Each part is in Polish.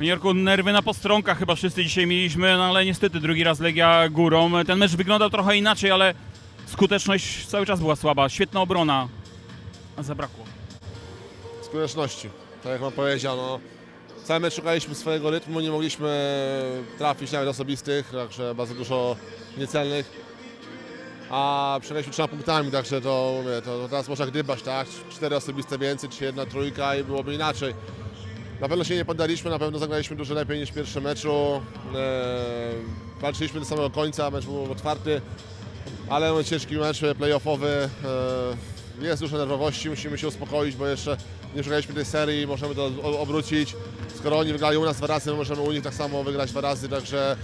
Jorku, nerwy na postроnkach chyba wszyscy dzisiaj mieliśmy, no ale niestety drugi raz Legia górą. Ten mecz wyglądał trochę inaczej, ale skuteczność cały czas była słaba. Świetna obrona, a zabrakło. skuteczności. Tak jak Wam powiedział, no, cały mecz szukaliśmy swojego rytmu, nie mogliśmy trafić nawet osobistych, także bardzo dużo niecelnych. A przegraliśmy trzema punktami, także to, mówię, to, to teraz można gdybać, tak? Cztery osobiste więcej, czy jedna trójka i byłoby inaczej. Na pewno się nie poddaliśmy, na pewno zagraliśmy dużo lepiej niż w pierwszym meczu. E, walczyliśmy do samego końca, mecz był otwarty, ale no, ciężki mecz playoffowy. E, jest dużo nerwowości, musimy się uspokoić, bo jeszcze nie przegraliśmy tej serii, możemy to obrócić. Skoro oni wygrali u nas dwa razy, my możemy u nich tak samo wygrać dwa razy, także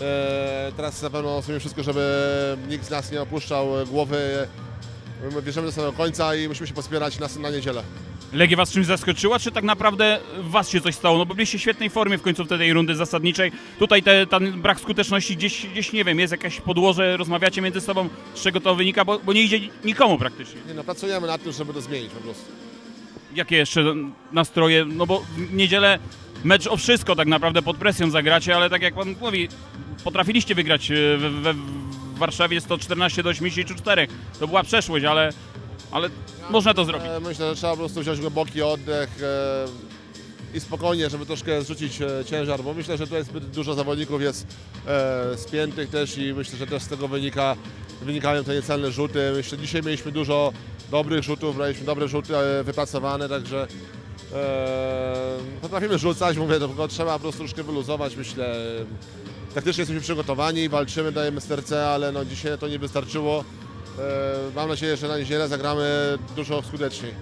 e, teraz na pewno zrobimy wszystko, żeby nikt z nas nie opuszczał głowy. My bierzemy do samego końca i musimy się pospierać na, na niedzielę. Legia was czymś zaskoczyła, czy tak naprawdę was się coś stało? No bo byliście w świetnej formie w końcu tej rundy zasadniczej. Tutaj te, ten brak skuteczności gdzieś, gdzieś, nie wiem, jest jakieś podłoże, rozmawiacie między sobą, z czego to wynika, bo, bo nie idzie nikomu praktycznie. Nie, no, pracujemy nad tym, żeby to zmienić po prostu. Jakie jeszcze nastroje? No bo w niedzielę mecz o wszystko tak naprawdę pod presją zagracie, ale tak jak pan mówi, potrafiliście wygrać e, we, we, w Warszawie 114 do 84. To była przeszłość, ale, ale można to zrobić. E, Myślę, że trzeba po prostu wziąć głęboki oddech e, i spokojnie, żeby troszkę zrzucić e, ciężar, bo myślę, że tutaj zbyt dużo zawodników jest e, spiętych też i myślę, że też z tego wynika, wynikają te niecelne rzuty. Myślę, że dzisiaj mieliśmy dużo dobrych rzutów, braliśmy dobre rzuty e, wypracowane, także e, potrafimy rzucać, mówię, tylko trzeba po prostu troszkę wyluzować, myślę. Taktycznie jesteśmy przygotowani, walczymy, dajemy serce, ale no dzisiaj to nie wystarczyło. E, Mam nadzieję, że na niedzielę zagramy dużo skuteczniej.